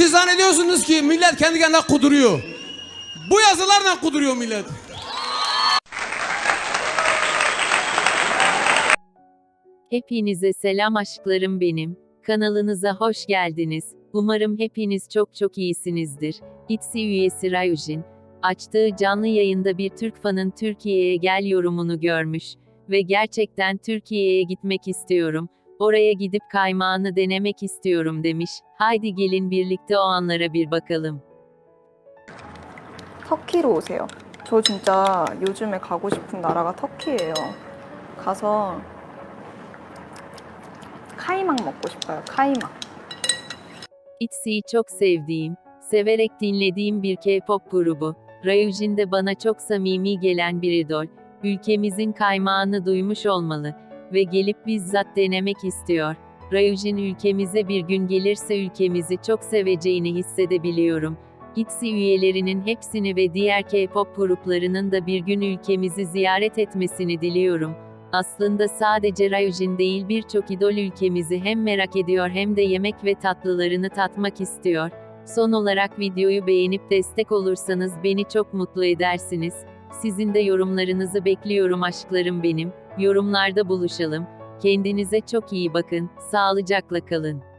Siz zannediyorsunuz ki millet kendi kendine kuduruyor. Bu yazılarla kuduruyor millet. Hepinize selam aşklarım benim. Kanalınıza hoş geldiniz. Umarım hepiniz çok çok iyisinizdir. İTSİ üyesi Rayujin, açtığı canlı yayında bir Türk fanın Türkiye'ye gel yorumunu görmüş ve gerçekten Türkiye'ye gitmek istiyorum. Oraya gidip kaymağını denemek istiyorum demiş. Haydi gelin birlikte o anlara bir bakalım. 터키로 오세요. 저 진짜 요즘에 가고 싶은 나라가 터키예요. 가서 카이막 먹고 싶어요. 카이막. ITZY'yi çok sevdiğim, severek dinlediğim bir K-pop grubu. Ryujin de bana çok samimi gelen bir idol. Ülkemizin kaymağını duymuş olmalı ve gelip bizzat denemek istiyor. Ryujin ülkemize bir gün gelirse ülkemizi çok seveceğini hissedebiliyorum. ITZY üyelerinin hepsini ve diğer K-pop gruplarının da bir gün ülkemizi ziyaret etmesini diliyorum. Aslında sadece Ryujin değil birçok idol ülkemizi hem merak ediyor hem de yemek ve tatlılarını tatmak istiyor. Son olarak videoyu beğenip destek olursanız beni çok mutlu edersiniz. Sizin de yorumlarınızı bekliyorum aşklarım benim. Yorumlarda buluşalım. Kendinize çok iyi bakın. Sağlıcakla kalın.